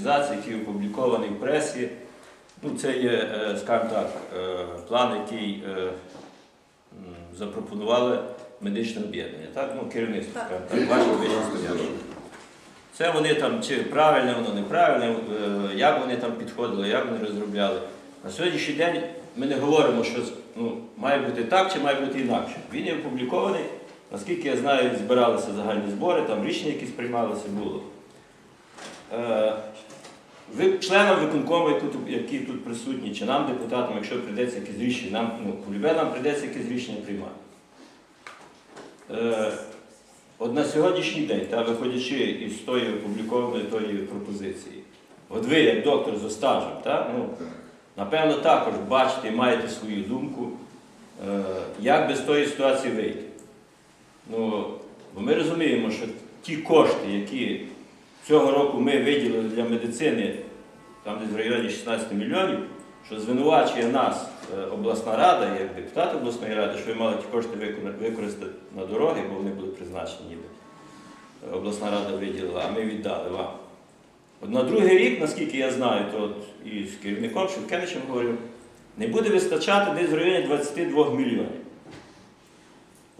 мобілізації, який опублікований в пресі. Ну, це є, е, скажімо так, е, план, який е, запропонували медичне об'єднання. Так? Ну, керівництво, скажімо так, вищі стоячі. Це вони там, чи правильне воно, неправильне, як вони там підходили, як вони розробляли. На сьогоднішній день ми не говоримо, що ну, має бути так чи має бути інакше. Він є опублікований, наскільки я знаю, збиралися загальні збори, там рішення якісь приймалися було. Е, ви членам виконкому, які тут- присутні, чи нам, депутатам, якщо прийдеться якесь рішення, нам, ну, полюбе нам прийдеться якесь рішення приймати. Е, От на сьогоднішній день, та, виходячи із тої опублікованої тої пропозиції, от ви, як доктор з стажем, та, ну, напевно, також бачите і маєте свою думку, е, як би з тої ситуації вийти. Ну, бо ми розуміємо, що ті кошти, які цього року ми виділили для медицини, там десь в районі 16 мільйонів, що звинувачує нас е, обласна рада, як депутат обласної ради, що ви мали ті кошти використати на дороги, бо вони були призначені. Е, Обласна рада виділила, а ми віддали вам. От на другий рік, наскільки я знаю, то от і з керівником Шевкевичем говорив, не буде вистачати десь в районі 22 мільйонів.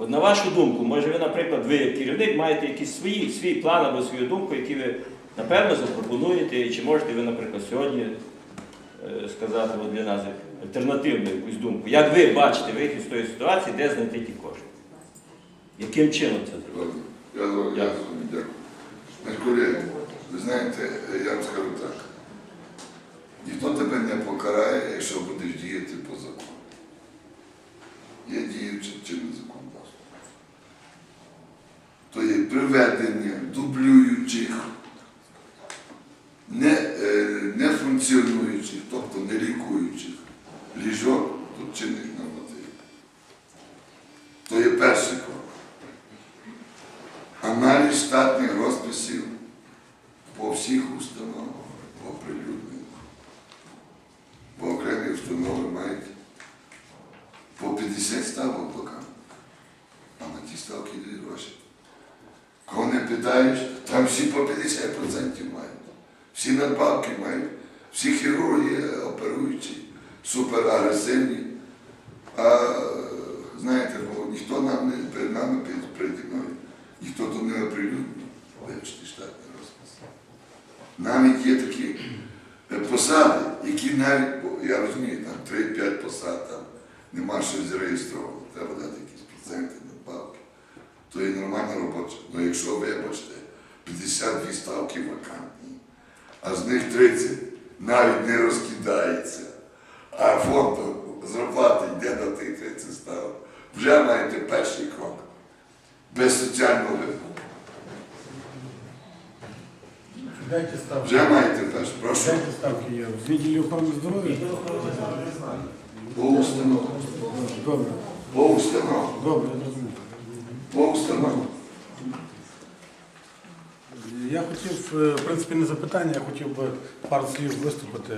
От на вашу думку, може ви, наприклад, ви як керівник маєте якийсь свої, свій план або свою думку, які ви напевно запропонуєте, чи можете ви, наприклад, сьогодні е, сказати от для нас альтернативну якусь думку. Як ви бачите вихід з тої ситуації, де знайти ті кошти? Яким чином це зробити? Я, я дякую. Ви знаєте, я вам скажу так. Ніхто тебе не покарає, якщо будеш діяти по закону. Є діючи чинне законодавство. То є приведення дублюючих, не, е, не функціонуючих, тобто не лікуючих ліжок до чинних нормативів. То є перший крок аналіз штатних розписів по всіх установах оприлюднених. Бо окремі установи мають по 50 ставок поки, а на ті ставки йдуть гроші. Питаєш, там всі по 50% мають. Всі надбавки мають, всі хірурги оперуючі, суперагресивні. А знаєте, бо ніхто нам не перед нами перед- переді ніхто то не оприлюднив, вибачте, штатний розпис. Навіть є такі е, посади, які навіть, я розумію, там 3-5 посад, там нема що зареєстровано, треба дати. То є нормальна робоча. Ну якщо вибачте, 52 ставки вакантні, а з них 30 навіть не розкидається, а фонд зарплати йде на тих 30 ставок, вже маєте перший крок без соціального виходу. Дайте ставки. Вже маєте перший, прошу. Дайте ставки є. В відділі охорони здоров'я? По установу. Добре, По установу. добре, я Я хотів, е, в принципі, не запитання, я хотів би пару слів виступити